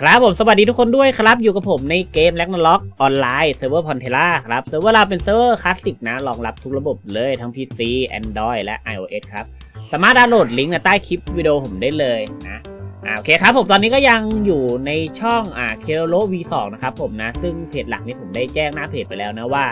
ครับผมสวัสดีทุกคนด้วยครับ อยู่กับผมในเกมแล็กนาล็อกออนไลน์เซิร์ฟเวอร์พอนเทล่าครับเซิร์ฟเวอร์เราเป็นเซิร์ฟเวอร์คลาสสิกนะรองรับทุกระบบเลยทั้ง PC Android และ iOS ครับ สามารถดาวน์โหลดลิงก์ใต้คลิปวิดีโอผมได้เลยนะอ่าโอเคครับผมตอนนี้ก็ยังอยู่ในช่องอ่าเคโล V2 นะครับผมนะ ซึ่งเพจหลักนี่ผมได้แจ้งหน้าเพจไปแล้วนะว่า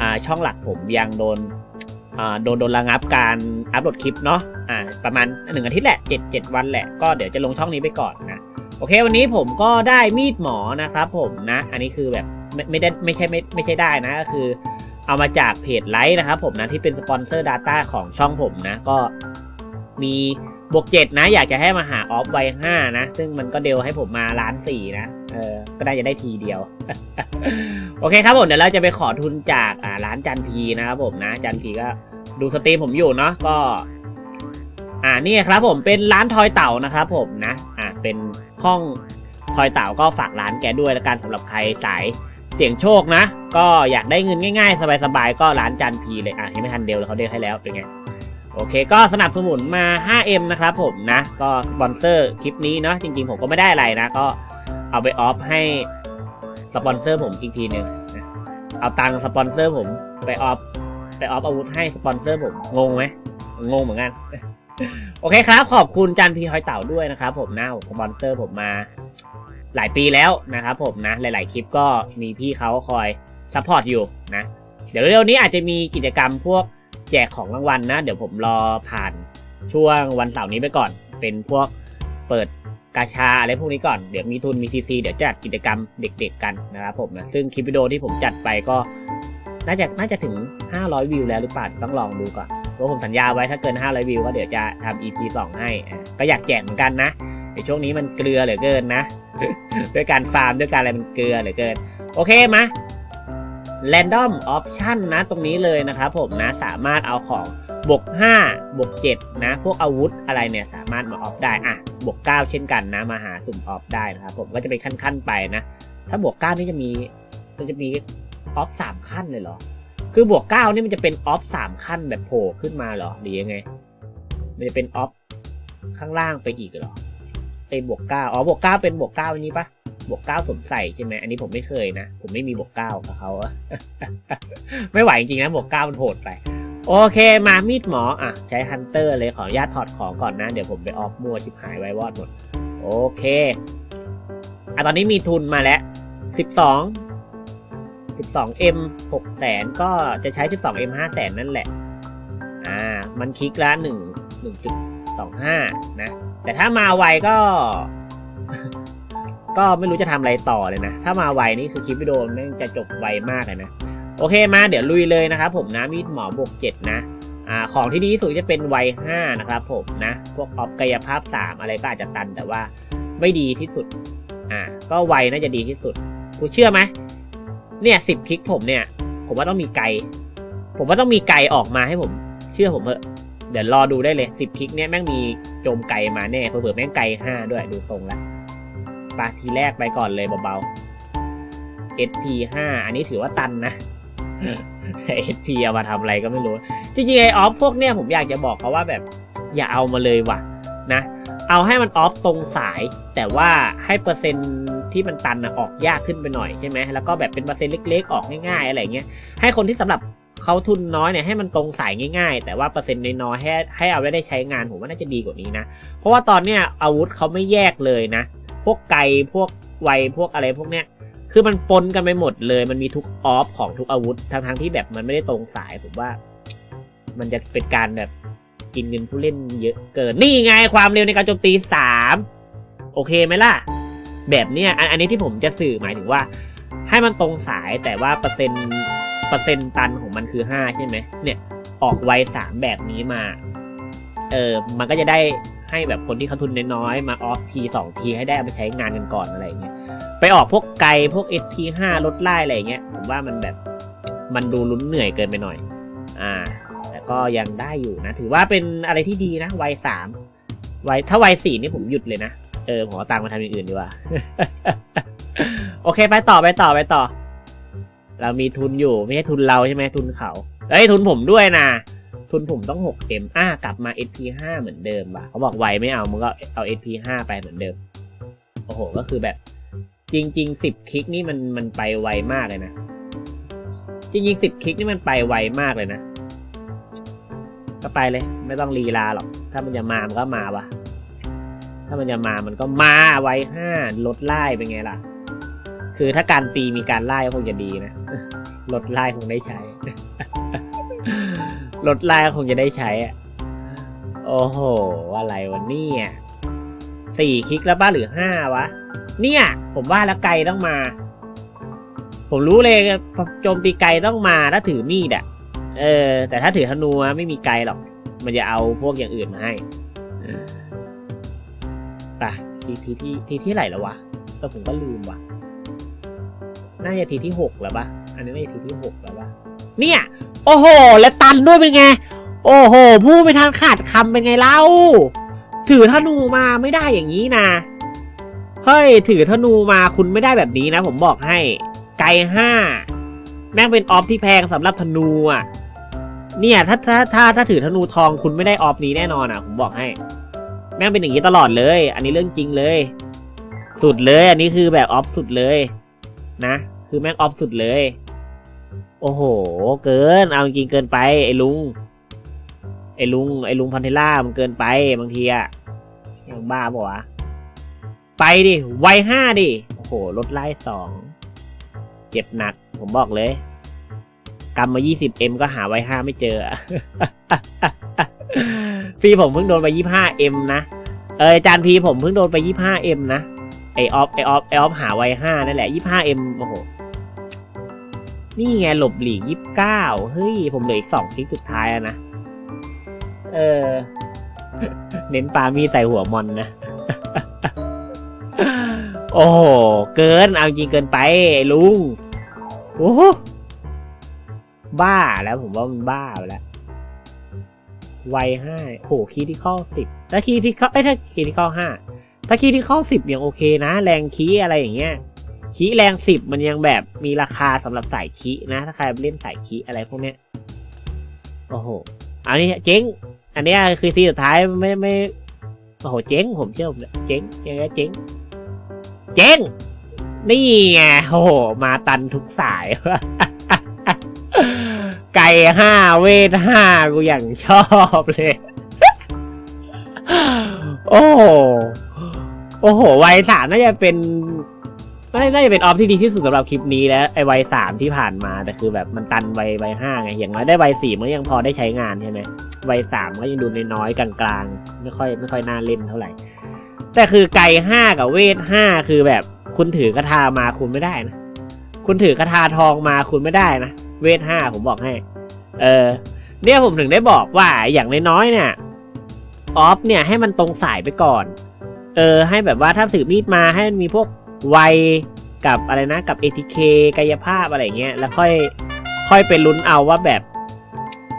อ่าช่องหลักผมยังโดน โดนโดนระงับการอัปโหลดคลิปเนาะอ่าประมาณหนึ่งอาทิตย์แหละ7 7วันแหละก็เดี๋ยวจะลงช่องนี้ไปก่อนนะโอเค วันนี้ผมก็ได้มีดหมอนะครับผมนะ อันนี้คือแบบไม่ไม่ได้ไม่ใช่ไม่ไม่ใช่ได้นะก็คือเอามาจากเพจไลท์นะครับผมนะที่เป็นสปอนเซอร์ Data ของช่องผมนะก็มี บวกเจ็ดนะ อยากจะให้มาหาออฟไวห้านะ ซึ่งมันก็เดลให้ผมมาล้านสี่นะเออก็ได้จะได้ทีเดียว โอเคครับผมเดี๋ยวเราจะไปขอทุนจากอ่าร้านจันพีนะครับผมนะ จันพีก็ดูสตรีมผมอยู่เนาะก็ อ่านี่ครับผมเป็นร้านทอยเต่านะครับผมนะ อ่าเป็นห้องทอยเต่าก็ฝากร้านแกด้วยละกันสำหรับใครสายเสี่ยงโชคนะ ก็อยากได้เงินง่ายๆ สบายๆก็ร้านจันพีเลยอะยังไม่ทันเดียวเลยเขาเดียวให้แล้วเป็นไง โอเค ก็สนับสนุนมา 5M นะครับผมนะ ก็สปอนเซอร์คลิปนี้เนาะจริงๆ ผมก็ไม่ได้อะไรนะ ก็เอาไปออฟให้สปอนเซอร์ผมอีกทีหนึ่งเอาตังสปอนเซอร์ผมไปออฟไปออฟอาวุธให้สปอนเซอร์ผมงงไหมงงเหมือนกัน โอเคครับ ขอบคุณจันพีหอยเต่าด้วยนะครับผมนะสปอนเซอร์ผมมาหลายปีแล้วนะครับผมนะ หลาย ๆ คลิปก็มีพี่เขาคอยซัพพอร์ตอยู่นะ เดี๋ยวเร็วๆนี้อาจจะมีกิจกรรมพวก แจกของรางวัลนะ เดี๋ยวผมรอผ่านช่วงวันเสาร์นี้ไปก่อน เป็นพวกเปิดกาชาอะไรพวกนี้ก่อน เดี๋ยวมีทุนมีซีซีเดี๋ยวจัดกิจกรรมเด็กๆกันนะครับผมนะซึ่งคลิปวิดีโอที่ผมจัดไปก็น่าจะน่าจะถึง 500 วิวแล้วหรือเปล่าต้องลองดูก่อนเพราะผมสัญญาไว้ถ้าเกิน 500 วิวก็เดี๋ยวจะทำ EP 2 ให้อะก็อยากแจกเหมือนกันนะในช่วงนี้มันเกลือเหลือเกินนะ ด้วยการฟาร์มด้วยการอะไรมันเกลือเหลือเกิน โอเคมา Random Option นะตรงนี้เลยนะครับผมนะสามารถเอาของบวก5บวก7นะพวกอาวุธอะไรเนี่ยสามารถมาออฟได้อะบวก9เช่นกันนะมาหาสุ่มออฟได้นะครับผมก็จะเป็นขั้นๆไปนะ ถ้าบวก9นี่จะมีมันจะมีออฟ3ขั้นเลยเหรอ คือบวกเก้านี่มันจะเป็นออฟสามขั้นแบบโผล่ขึ้นมาเหรอหรือยังไง มันจะเป็นออฟข้างล่างไปอีกเหรอเป็นบวกเก้าอ๋อบวกเก้าเป็นบวกเก้าอันนี้ปะ บวกเก้าสมใส่ใช่ไหมอันนี้ผมไม่เคยนะ ผมไม่มีบวกเก้ากับเขาไม่ไหวจริงๆนะบวกเก้ามันโหดไป โอเคมามีดหมออะใช้ฮันเตอร์เลยขออนุญาตถอดของก่อนนะ เดี๋ยวผมไปออฟมัวชิบหายไว้วอดหมด โอเคอะตอนนี้มีทุนมาแล้วสิบสอง 12M 6แสนก็จะใช้ 12M 5แสนนั่นแหละ อ่า มันคลิกละ1 1.25นะ แต่ถ้ามาไวก็ ก็ไม่รู้จะทำอะไรต่อเลยนะ ถ้ามาไวนี่คือคลิปวิดีโอแม่งจะจบไวมากเลยนะ โอเคมาเดี๋ยวลุยเลยนะครับผมนะมีดหมอบวก7นะอ่าของที่ดีที่สุดจะเป็นไว5นะครับผมนะ พวกออฟกายภาพ 3 อะไรก็อาจจะตันแต่ว่าไม่ดีที่สุด อ่า ก็ไวน่าจะดีที่สุดกูเชื่อไหมเนี่ยสิบคลิกผมเนี่ย ผมว่าต้องมีไกล ผมว่าต้องมีไกลออกมาให้ผม เชื่อผมเถอะเดี๋ยวรอดูได้เลยสิบคลิกเนี่ยแม่งมีโจมไกลมาแน่เผื่อแม่งไกลห้าด้วยดูตรงแล้ว ปาทีแรกไปก่อนเลยเบาๆ SP 5อันนี้ถือว่าตันนะแต่ SP เอามาทำอะไรก็ไม่รู้ จริงๆไอออฟพวกเนี่ยผมอยากจะบอกเขาว่าแบบอย่าเอามาเลยว่ะนะ เอาให้มันออฟตรงสาย แต่ว่าให้เปอร์เซ็นต์ที่มันตันนะออกยากขึ้นไปหน่อยใช่ไหมแล้วก็แบบเป็นเปอร์เซ็นต์เล็กๆ ออกง่ายๆอะไรเงี้ยให้คนที่สำหรับเขาทุนน้อยเนี่ยให้มันตรงสายง่ายๆ แต่ว่าเปอร์เซ็นต์น้อยๆให้ให้เอาไว้ได้ใช้งานผมว่าน่าจะดีกว่านี้นะ เพราะว่าตอนเนี้ยอาวุธเขาไม่แยกเลยนะ พวกไกลพวกไวพวกอะไรพวกเนี้ยคือมันปนกันไปหมดเลย มันมีทุกออฟของทุกอาวุธทั้งๆที่แบบมันไม่ได้ตรงสายผมว่า มันจะเป็นการแบบกินเงินผู้เล่นเยอะเกินนี่ไงความเร็วในการโจมตีสามโอเคไหมล่ะ แบบเนี้ยอันอันนี้ที่ผมจะสื่อหมายถึงว่า ให้มันตรงสายแต่ว่าเปอร์เซ็นต์เปอร์เซ็นต์ตันของมันคือห้าใช่ไหมเนี่ย ออกไวสามแบบนี้มา เออมันก็จะได้ ให้แบบคนที่เขาทุนน้อยๆมาออฟทีสองทีให้ได้เอาไปใช้งานกันก่อนอะไรเงี้ยไปออกพวกไกลพวก ST 5ลดไล่อะไรเงี้ยผมว่ามันแบบมันดูลุ้นเหนื่อยเกินไปหน่อย อ่า แต่ก็ยังได้อยู่นะ ถือว่าเป็นอะไรที่ดีนะวัยสามวัยถ้าวัยสี่นี่ผมหยุดเลยนะ เออผมเอาตังค์มาทำอย่างอื่นดีกว่า โอเคไปต่อไปต่อไปต่อ เรามีทุนอยู่ไม่ใช่ทุนเราใช่ไหมทุนเขาเอ้ยทุนผมด้วยนะ ทุนผมต้อง 6M อ่ากลับมา SP5 เหมือนเดิมว่ะเขาบอกไวไม่เอามึงก็เอา SP5 ไปเหมือนเดิม โอ้โห ก็คือแบบจริง ๆ 10 คลิกนี่มันมันไปไวมากเลยนะ จริง ๆ 10 คลิกนี่มันไปไวมากเลยนะ ก็ไปเลย ไม่ต้องลีลาหรอก ถ้ามันจะมา มันก็มาวะถ้ามันจะมา มันก็มาไวห้าลดไล่เป็นไงล่ะ คือถ้าการตีมีการไล่ก็คงจะดีนะ ลดไล่คงได้ใช้ ลดไล่ก็คงจะได้ใช้อะโอ้โห อะไรวะเนี่ยสี่คลิกแล้วป้าหรือห้าวะ เนี่ย ผมว่าแล้วไกลต้องมา ผมรู้เลยโจมตีไกลต้องมาถ้าถือมีดอะเออ แต่ถ้าถือธนูไม่มีไกลหรอก มันจะเอาพวกอย่างอื่นมาให้ไปทีทีที่ทีที่ไหนแล้ววะแต่ผมก็ลืมว่ะน่าจะทีที่หกแล้วปะอันนี้น่าจะทีที่หกแล้วปะเนี่ย โอ้โห แล้วตันด้วยเป็นไง โอ้โหพูดไม่ทันขาดคำเป็นไงเล่า ถือธนูมาไม่ได้อย่างนี้นะ เฮ้ย ถือธนูมาคุณไม่ได้แบบนี้นะ ผมบอกให้ ไกลห้าแม่งเป็นออฟที่แพงสำหรับธนูอะ เนี่ยถ้าถ้าถ้าถ้าถือธนูทองคุณไม่ได้ออฟนี้แน่นอนอะ ผมบอกให้ แม่งเป็นอย่างนี้ตลอดเลย อันนี้เรื่องจริงเลย สุดเลย อันนี้คือแบบออฟสุดเลย นะ คือแม่งออฟสุดเลย โอ้โห เกิน เอาจริงเกินไป ไอ้ลุง ไอ้ลุง ไอ้ลุงพันเทล่ามันเกินไปบางทีอะยังบ้าปะวะ ไปดิ ไวห้าดิ โอ้โห ลดไล่สอง เจ็บหนัก ผมบอกเลยกำมา 20M ก็หาไวห้าไม่เจอพี่ผมเพิ่งโดนไป 25M นะ เออจานพีผมเพิ่งโดนไป 25M นะ ไอออฟไอออฟไอออฟหาไวห้านั่นแหละ 25M โอ้โห นี่ไงหลบหลีก29เก้าเฮ้ย ผมเหลืออีกสองคลิกสุดท้ายแล้วนะ เออ เน้นปามีใส่หัวมอนนะ โอ้โห เกิน เอาจริงเกินไปไอ้ลุง โอ้โหบ้าแล้วผมว่ามันบ้าไปแล้วไวห้าโหคีย์ที่ข้อสิบถ้าคีย์ที่ข้อเอ้ยถ้าคีย์ที่ข้อห้าถ้าคีย์ที่ข้อสิบยังโอเคนะ แรงคีย์อะไรอย่างเงี้ย คีแรงสิบมันยังแบบมีราคาสำหรับสายคีนะถ้าใครเล่นสายคีอะไรพวกเนี้ยโอ้โหอันนี้เจ๊ง อันนี้คือทีสุดท้ายไม่ไม่โอ้โหเจ๊งผมเชื่อผมเจ๊งยังไงเจ๊ง เจ๊ง นี่ไงโอ้โหมาตันทุกสาย ไก่ห้าเวทห้ากูอย่างชอบเลย โอ้โหโอ้โหวัยสามน่าจะเป็น น่าจะเป็นออฟที่ดีที่สุดสำหรับคลิปนี้แล้วไอ้วัยสามที่ผ่านมาแต่คือแบบมันตันวัยวัยห้าไงอย่างน้อยได้วัยสี่มันยังพอได้ใช้งานใช่ไหมวัยสามก็ยังดูน้อยๆกลางๆ ไม่ค่อยไม่ค่อยน่าเล่นเท่าไหร่ แต่คือไก่ห้ากับเวทห้าคือแบบคุณถือกระทามาคุณไม่ได้นะคุณถือกระทาทองมาคุณไม่ได้นะเวทห้าผมบอกให้ เออเนี่ยผมถึงได้บอกว่าอย่างน้อยๆเนี่ยออฟเนี่ยให้มันตรงสายไปก่อน เออ ให้แบบว่าถ้าถือมีดมาให้มันมีพวก วัยกับอะไรนะกับ ATK กายภาพอะไรเงี้ยแล้วค่อยค่อยไปลุ้นเอาว่าแบบ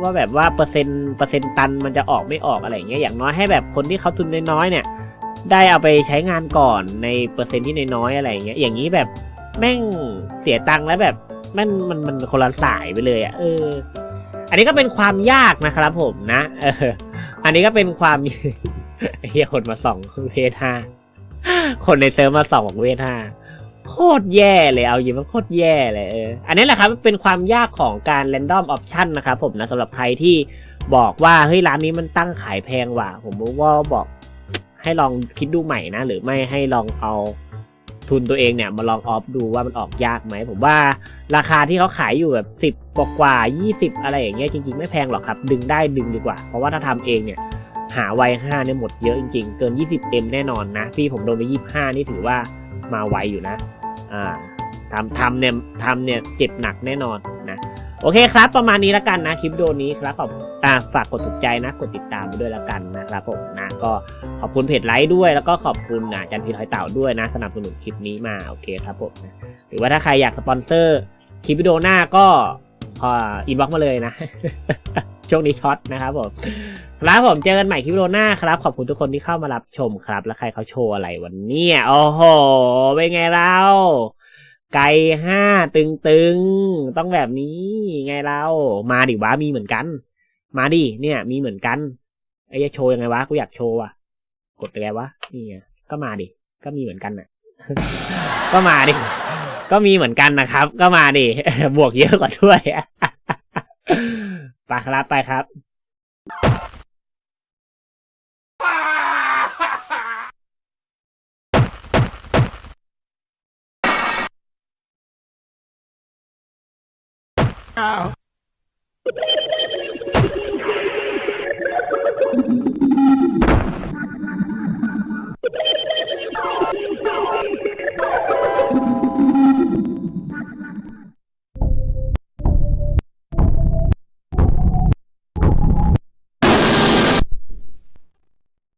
ว่าแบบว่าเปอร์เซ็นต์เปอร์เซ็นต์ตันมันจะออกไม่ออกอะไรเงี้ยอย่างน้อยให้แบบคนที่เขาทุนน้อยๆเนี่ย ได้เอาไปใช้งานก่อนในเปอร์เซ็นต์ที่น้อยๆอะไรเงี้ยอย่างนี้แบบแม่งเสียตังค์แล้วแบบมันมันมันคนละสายไปเลยอะ่ะเออ อันนี้ก็เป็นความยากนะครับผมนะเอออันนี้ก็เป็นความเฮียคนมาส่องเวทห้า คนในเซิร์ฟมาสองบอกเวทห้าโคตรแย่เลยเอาจริงมันโคตรแย่เลยเอออันนี้แหละครับเป็นความยากของการ random option นะครับผมนะสำหรับใครที่บอกว่าเฮ้ยร้านนี้มันตั้งขายแพงว่ะผมว่าบอกให้ลองคิดดูใหม่นะ หรือไม่ให้ลองเอาทุนตัวเองเนี่ยมาลองออฟดูว่ามันออกยากไหมผมว่าราคาที่เขาขายอยู่แบบสิบ10กว่ากว่ายี่สิบอะไรอย่างเงี้ยจริงๆ ไม่แพงหรอกครับ ดึงได้ดึงดีกว่า เพราะว่าถ้าทำเองเนี่ย หาไวห้าเนี่ยหมดเยอะจริงๆ เกิน 20M แน่นอนนะ พี่ผมโดนไป 25 นี่ถือว่ามาไวอยู่นะ อ่าทำทำเนี่ยทำเนี่ยเจ็บหนักแน่นอนนะ โอเคครับ ประมาณนี้แล้วกันนะ คลิปวิดีโอนี้ครับขอบอ่าฝากกดถูกใจนะ กดติดตามไปด้วยแล้วกันนะครับผมนะก็ขอบคุณเพจไลค์ด้วย แล้วก็ขอบคุณอ่าจันพีทอยเต่าด้วยนะ สนับสนุนคลิปนี้มาโอเคครับผมนะหรือว่าถ้าใครอยากสปอนเซอร์คลิปวิดีโอหน้าก็อ่าอินบ็อกมาเลยนะ ช่วงนี้ช็อตนะครับผม ครับผมเจอกันใหม่คลิปโลหน้าครับ ขอบคุณทุกคนที่เข้ามารับชมครับ แล้วใครเขาโชว์อะไรวันนี้โอ้โหเป็นไงเรา ไก่ห้าตึงตึงต้องแบบนี้ไงเรา มาดิวะมีเหมือนกัน มาดิเนี่ย มีเหมือนกันไอ้จะโชว์ยังไงวะกูอยากโชว์อะ กดไปแล้ววะนี่ไงก็มาดิ ก็มีเหมือนกันอะ ก็มาดิ ก็มีเหมือนกันนะครับ ก็มาดิ บวกเยอะกว่าด้วยไปครับไปครับ เก้า